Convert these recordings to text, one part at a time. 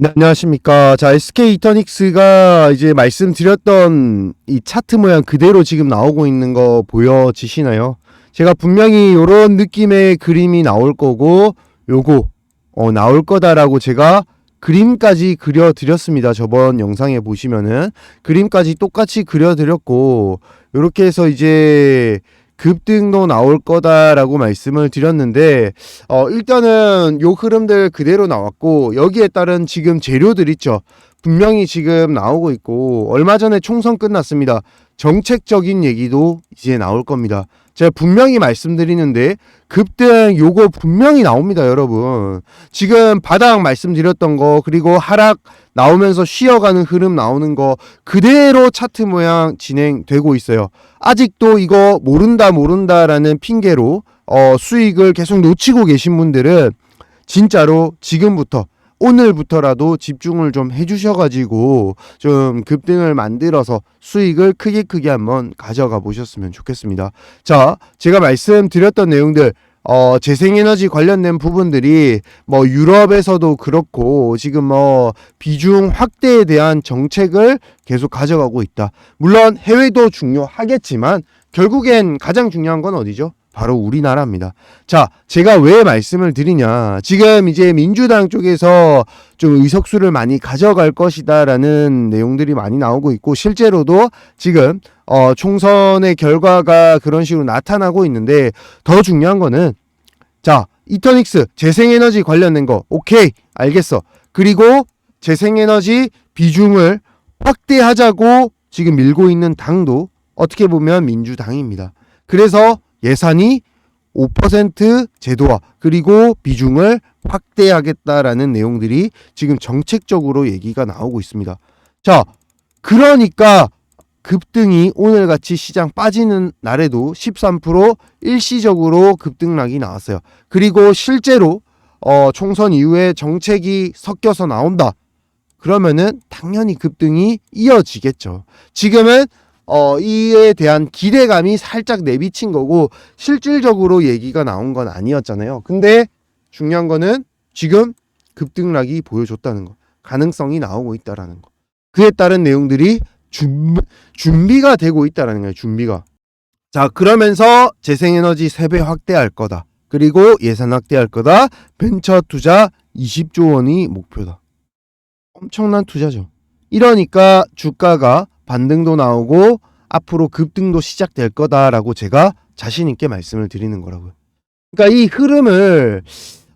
네, 안녕하십니까. 자, SK 이터닉스가 이제 말씀드렸던 이 차트 모양 그대로 지금 나오고 있는 거 보여지시나요? 제가 분명히 이런 느낌의 그림이 나올 거고, 요거, 어, 나올 거다라고 제가 그림까지 그려드렸습니다. 저번 영상에 보시면은. 그림까지 똑같이 그려드렸고, 요렇게 해서 이제 급등도 나올 거다라고 말씀을 드렸는데, 어, 일단은 요 흐름들 그대로 나왔고, 여기에 따른 지금 재료들 있죠. 분명히 지금 나오고 있고, 얼마 전에 총선 끝났습니다. 정책적인 얘기도 이제 나올 겁니다. 제가 분명히 말씀드리는데, 급등 요거 분명히 나옵니다, 여러분. 지금 바닥 말씀드렸던 거, 그리고 하락 나오면서 쉬어가는 흐름 나오는 거, 그대로 차트 모양 진행되고 있어요. 아직도 이거 모른다, 모른다라는 핑계로, 어, 수익을 계속 놓치고 계신 분들은 진짜로 지금부터 오늘부터라도 집중을 좀 해주셔가지고 좀 급등을 만들어서 수익을 크게 크게 한번 가져가 보셨으면 좋겠습니다. 자, 제가 말씀드렸던 내용들 어, 재생에너지 관련된 부분들이 뭐 유럽에서도 그렇고 지금 뭐 비중 확대에 대한 정책을 계속 가져가고 있다. 물론 해외도 중요하겠지만 결국엔 가장 중요한 건 어디죠? 바로 우리나라입니다. 자, 제가 왜 말씀을 드리냐. 지금 이제 민주당 쪽에서 좀 의석수를 많이 가져갈 것이다라는 내용들이 많이 나오고 있고, 실제로도 지금, 어, 총선의 결과가 그런 식으로 나타나고 있는데, 더 중요한 거는, 자, 이터닉스 재생에너지 관련된 거, 오케이, 알겠어. 그리고 재생에너지 비중을 확대하자고 지금 밀고 있는 당도 어떻게 보면 민주당입니다. 그래서 예산이 5% 제도화 그리고 비중을 확대하겠다라는 내용들이 지금 정책적으로 얘기가 나오고 있습니다. 자, 그러니까 급등이 오늘같이 시장 빠지는 날에도 13% 일시적으로 급등락이 나왔어요. 그리고 실제로 어, 총선 이후에 정책이 섞여서 나온다. 그러면은 당연히 급등이 이어지겠죠. 지금은 어, 이에 대한 기대감이 살짝 내비친 거고 실질적으로 얘기가 나온 건 아니었잖아요. 근데 중요한 거는 지금 급등락이 보여줬다는 거. 가능성이 나오고 있다라는 거. 그에 따른 내용들이 준, 준비가 되고 있다라는 거예요. 준비가. 자, 그러면서 재생에너지 3배 확대할 거다. 그리고 예산 확대할 거다. 벤처 투자 20조 원이 목표다. 엄청난 투자죠. 이러니까 주가가 반등도 나오고 앞으로 급등도 시작될 거다라고 제가 자신 있게 말씀을 드리는 거라고요. 그러니까 이 흐름을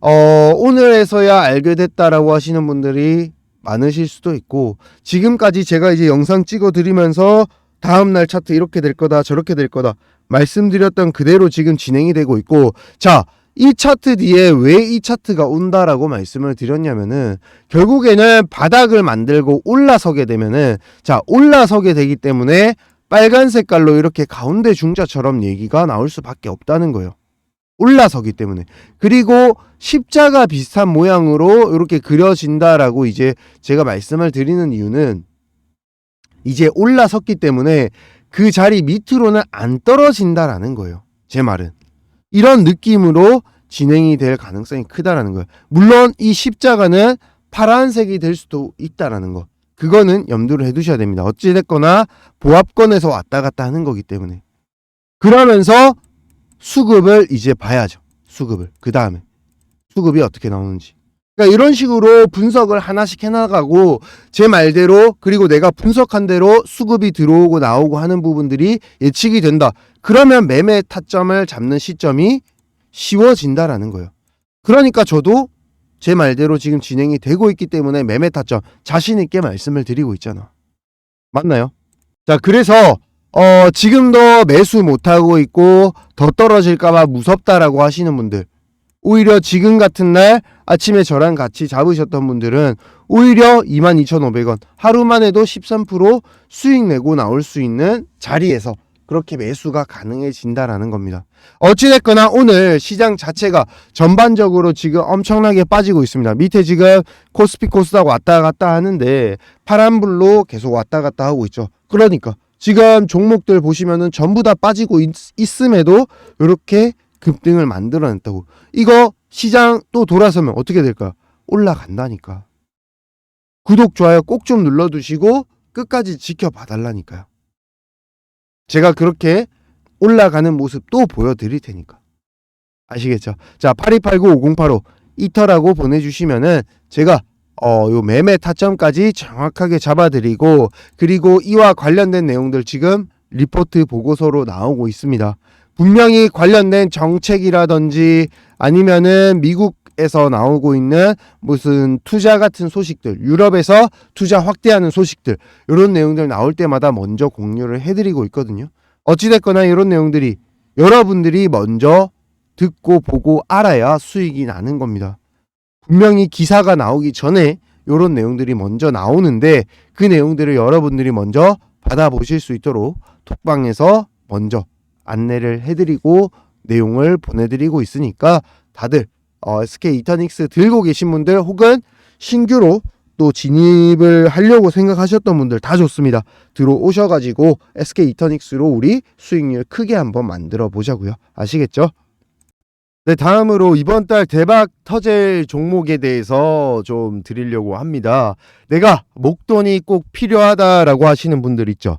어, 오늘에서야 알게 됐다라고 하시는 분들이 많으실 수도 있고 지금까지 제가 이제 영상 찍어 드리면서 다음 날 차트 이렇게 될 거다 저렇게 될 거다 말씀드렸던 그대로 지금 진행이 되고 있고 자 이 차트 뒤에 왜 이 차트가 온다라고 말씀을 드렸냐면은 결국에는 바닥을 만들고 올라서게 되면은 자 올라서게 되기 때문에 빨간 색깔로 이렇게 가운데 중자처럼 얘기가 나올 수밖에 없다는 거예요. 올라서기 때문에 그리고 십자가 비슷한 모양으로 이렇게 그려진다라고 이제 제가 말씀을 드리는 이유는 이제 올라섰기 때문에 그 자리 밑으로는 안 떨어진다라는 거예요. 제 말은. 이런 느낌으로 진행이 될 가능성이 크다라는 거예요. 물론 이 십자가는 파란색이 될 수도 있다라는 거. 그거는 염두를 해두셔야 됩니다. 어찌됐거나 보합권에서 왔다 갔다 하는 거기 때문에. 그러면서 수급을 이제 봐야죠. 수급을. 그 다음에. 수급이 어떻게 나오는지. 그러니까 이런 식으로 분석을 하나씩 해나가고 제 말대로 그리고 내가 분석한 대로 수급이 들어오고 나오고 하는 부분들이 예측이 된다. 그러면 매매 타점을 잡는 시점이 쉬워진다라는 거예요. 그러니까 저도 제 말대로 지금 진행이 되고 있기 때문에 매매 타점 자신 있게 말씀을 드리고 있잖아. 맞나요? 자, 그래서 어, 지금도 매수 못 하고 있고 더 떨어질까봐 무섭다라고 하시는 분들 오히려 지금 같은 날 아침에 저랑 같이 잡으셨던 분들은 오히려 22,500원 하루만 해도 13% 수익 내고 나올 수 있는 자리에서 그렇게 매수가 가능해진다라는 겁니다. 어찌됐거나 오늘 시장 자체가 전반적으로 지금 엄청나게 빠지고 있습니다. 밑에 지금 코스피 코스닥 왔다 갔다 하는데 파란불로 계속 왔다 갔다 하고 있죠. 그러니까 지금 종목들 보시면은 전부 다 빠지고 있, 있음에도 이렇게 급등을 만들어냈다고. 이거 시장 또 돌아서면 어떻게 될까? 올라간다니까. 구독, 좋아요 꼭 좀 눌러두시고 끝까지 지켜봐 달라니까요. 제가 그렇게 올라가는 모습 또 보여드릴 테니까. 아시겠죠? 자, 8289-5085 이터라고 보내주시면은 제가 어, 요 매매 타점까지 정확하게 잡아드리고 그리고 이와 관련된 내용들 지금 리포트 보고서로 나오고 있습니다. 분명히 관련된 정책이라든지 아니면은 미국 에서 나오고 있는 무슨 투자 같은 소식들, 유럽에서 투자 확대하는 소식들, 이런 내용들 나올 때마다 먼저 공유를 해드리고 있거든요. 어찌됐거나 이런 내용들이 여러분들이 먼저 듣고 보고 알아야 수익이 나는 겁니다. 분명히 기사가 나오기 전에 이런 내용들이 먼저 나오는데 그 내용들을 여러분들이 먼저 받아보실 수 있도록 톡방에서 먼저 안내를 해드리고 내용을 보내드리고 있으니까 다들 어, SK 이터닉스 들고 계신 분들 혹은 신규로 또 진입을 하려고 생각하셨던 분들 다 좋습니다. 들어오셔가지고 SK 이터닉스로 우리 수익률 크게 한번 만들어 보자고요. 아시겠죠? 네, 다음으로 이번 달 대박 터질 종목에 대해서 좀 드리려고 합니다. 내가 목돈이 꼭 필요하다라고 하시는 분들 있죠.